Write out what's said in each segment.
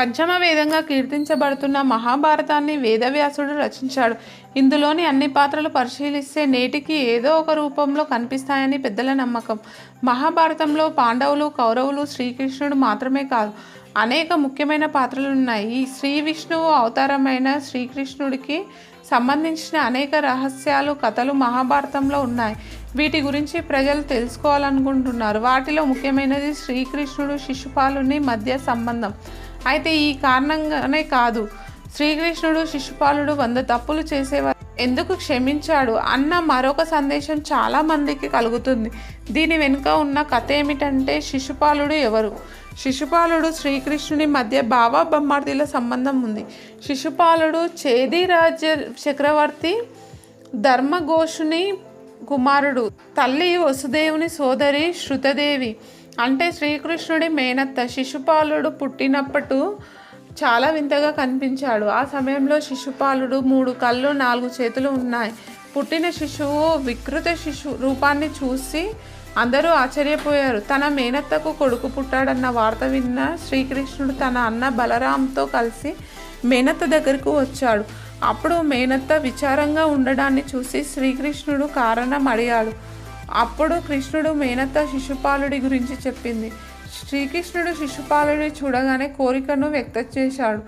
పంచమ వేదంగా కీర్తించబడుతున్న మహాభారతాన్ని వేదవ్యాసుడు రచించాడు. ఇందులోని అన్ని పాత్రలు పరిశీలిస్తే నేటికి ఏదో ఒక రూపంలో కనిపిస్తాయని పెద్దల నమ్మకం. మహాభారతంలో పాండవులు కౌరవులు శ్రీకృష్ణుడు మాత్రమే కాదు అనేక ముఖ్యమైన పాత్రలు ఉన్నాయి ఈ శ్రీ విష్ణువు అవతారమైన శ్రీకృష్ణుడికి సంబంధించిన అనేక రహస్యాలు కథలు మహాభారతంలో ఉన్నాయి. వీటి గురించి ప్రజలు తెలుసుకోవాలనుకుంటున్నారు. వాటిలో ముఖ్యమైనది శ్రీకృష్ణుడు శిశుపాలుని మధ్య సంబంధం. అయితే ఈ కారణంగానే కాదు. శ్రీకృష్ణుడు శిశుపాలుడు వంద తప్పులు చేసేవారు. ఎందుకు క్షమించాడు అన్న మరొక సందేశం చాలా మందికి కలుగుతుంది. దీని వెనుక ఉన్న కథ ఏమిటంటే శిశుపాలుడు ఎవరు? శిశుపాలుడు శ్రీకృష్ణుని మధ్య బావా బొమ్మార్తీల సంబంధం ఉంది. శిశుపాలుడు చేది రాజ్య చక్రవర్తి ధర్మఘోషుని కుమారుడు. తల్లి వసుదేవుని సోదరి శృతదేవి. అంటే శ్రీకృష్ణుడి మేనత్త శిశుపాలుడు పుట్టినప్పుడు చాలా వింతగా కనిపించాడు. ఆ సమయంలో శిశుపాలుడు మూడు కళ్ళు నాలుగు చేతులు ఉన్నాయి. పుట్టిన శిశువు వికృత శిశు రూపాన్ని చూసి అందరూ ఆశ్చర్యపోయారు. తన మేనత్తకు కొడుకు పుట్టాడన్న వార్త విన్న శ్రీకృష్ణుడు తన అన్న బలరాంతో కలిసి మేనత్త దగ్గరకు వచ్చాడు. అప్పుడు మేనత్త విచారంగా ఉండడాన్ని చూసి శ్రీకృష్ణుడు కారణం అడిగాడు. అప్పుడు కృష్ణుడు మేనత్త శిశుపాలుడి గురించి చెప్పింది. శ్రీకృష్ణుడు శిశుపాలుడి చూడగానే కోరికను వ్యక్తం చేశాడు.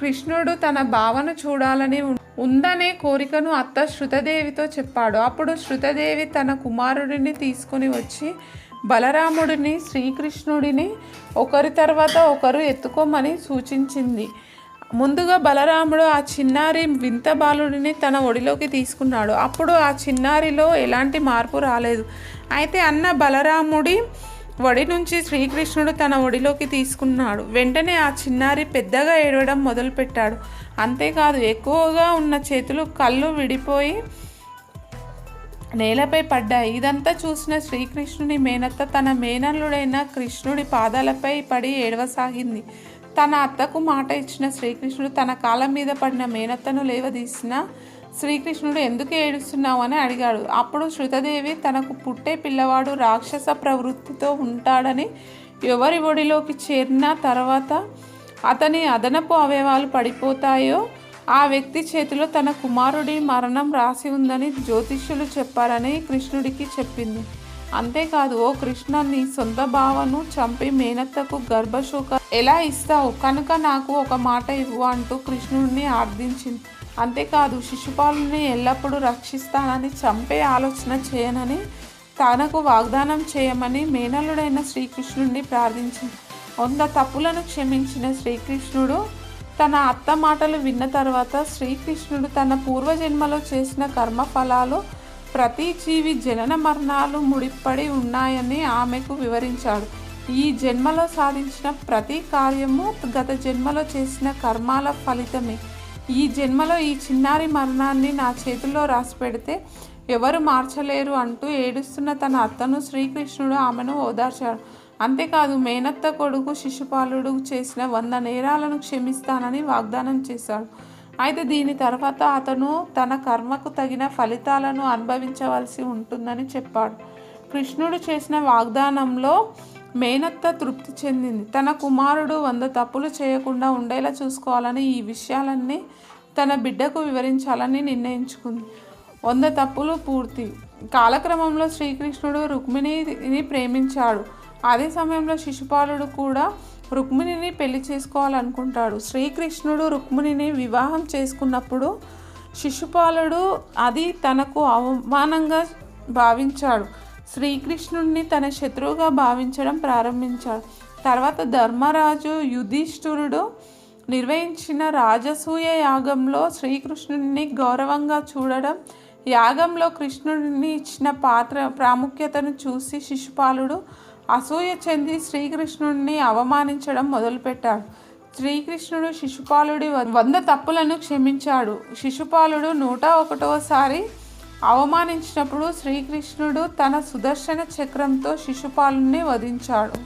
కృష్ణుడు తన భావన చూడాలని ఉందనే కోరికను అత్త శృతదేవితో చెప్పాడు. అప్పుడు శృతదేవి తన కుమారుడిని తీసుకుని వచ్చి బలరాముడిని శ్రీకృష్ణుడిని ఒకరి తర్వాత ఒకరు ఎత్తుకోమని సూచించింది. ముందుగా బలరాముడు ఆ చిన్నారి వింత బాలుడిని తన ఒడిలోకి తీసుకున్నాడు. అప్పుడు ఆ చిన్నారిలో ఎలాంటి మార్పు రాలేదు. అయితే అన్న బలరాముడి ఒడి నుంచి శ్రీకృష్ణుడు తన ఒడిలోకి తీసుకున్నాడు. వెంటనే ఆ చిన్నారి పెద్దగా ఏడవడం మొదలుపెట్టాడు. అంతేకాదు ఎక్కువగా ఉన్న చేతులు కళ్ళు విడిపోయి నేలపై పడ్డాయి. ఇదంతా చూసిన శ్రీకృష్ణుని మేనత్త తన మేనల్లుడైన కృష్ణుడి పాదాలపై పడి ఏడవసాగింది. తన అత్తకు మాట ఇచ్చిన శ్రీకృష్ణుడు తన కాలం మీద పడిన మేనత్తను లేవదీసిన శ్రీకృష్ణుడు ఎందుకు ఏడుస్తున్నావు అని అడిగాడు. అప్పుడు శృతదేవి తనకు పుట్టే పిల్లవాడు రాక్షస ప్రవృత్తితో ఉంటాడని ఎవరి ఒడిలోకి చేరిన తర్వాత అతని అదనపు అవయవాలు పడిపోతాయో ఆ వ్యక్తి చేతిలో తన కుమారుడి మరణం రాసి ఉందని జ్యోతిష్యులు చెప్పారని కృష్ణుడికి చెప్పింది. అంతేకాదు ఓ కృష్ణ నీ సొంత భావను చంపి మేనత్తకు గర్భశోక ఎలా ఇస్తావు? కనుక నాకు ఒక మాట ఇవ్వు అంటూ కృష్ణుడిని ఆర్థించింది అంతేకాదు శిశుపాలుని ఎల్లప్పుడూ రక్షిస్తానని చంపే ఆలోచన చేయనని తనకు వాగ్దానం చేయమని మేనలుడైన శ్రీకృష్ణుడిని ప్రార్థించింది. వంద తప్పులను క్షమించిన శ్రీకృష్ణుడు తన అత్త మాటలు విన్న తర్వాత శ్రీకృష్ణుడు తన పూర్వజన్మలో చేసిన కర్మఫలాలు ప్రతి జీవి జనన మరణాలు ముడిపడి ఉన్నాయని ఆమెకు వివరించాడు. ఈ జన్మలో సాధించిన ప్రతి కార్యము గత జన్మలో చేసిన కర్మాల ఫలితమే. ఈ జన్మలో ఈ చిన్నారి మరణాన్ని నా చేతుల్లో రాసి పెడితే ఎవరు మార్చలేరు అంటూ ఏడుస్తున్న తన అత్తను శ్రీకృష్ణుడు ఆమెను ఓదార్చాడు. అంతేకాదు మేనత్త కొడుకు శిశుపాలుడు చేసిన వంద నేరాలను క్షమిస్తానని వాగ్దానం చేశాడు. అయితే దీని తర్వాత అతను తన కర్మకు తగిన ఫలితాలను అనుభవించవలసి ఉంటుందని చెప్పాడు. కృష్ణుడు చేసిన వాగ్దానంలో మేనత్త తృప్తి చెందింది. తన కుమారుడు వంద తప్పులు చేయకుండా ఉండేలా చూసుకోవాలని ఈ విషయాలన్నీ తన బిడ్డకు వివరించాలని నిర్ణయించుకుంది. వంద తప్పులు పూర్తి. కాలక్రమంలో శ్రీకృష్ణుడు రుక్మిణిని ప్రేమించాడు. అదే సమయంలో శిశుపాలుడు కూడా రుక్మిణిని పెళ్ళి చేసుకోవాలనుకుంటాడు. శ్రీకృష్ణుడు రుక్మిణిని వివాహం చేసుకున్నప్పుడు శిశుపాలుడు అది తనకు అవమానంగా భావించాడు. శ్రీకృష్ణుడిని తన శత్రువుగా భావించడం ప్రారంభించాడు. తర్వాత ధర్మరాజు యుధిష్ఠురుడు నిర్వహించిన రాజసూయ యాగంలో శ్రీకృష్ణుడిని గౌరవంగా చూడడం యాగంలో కృష్ణుడిని ఇచ్చిన పాత్ర ప్రాముఖ్యతను చూసి శిశుపాలుడు అసూయ చెంది శ్రీకృష్ణుడిని అవమానించడం మొదలుపెట్టాడు. శ్రీకృష్ణుడు శిశుపాలుడి వంద తప్పులను క్షమించాడు. శిశుపాలుడు నూట ఒకటవసారి అవమానించినప్పుడు శ్రీకృష్ణుడు తన సుదర్శన చక్రంతో శిశుపాలుని వధించాడు.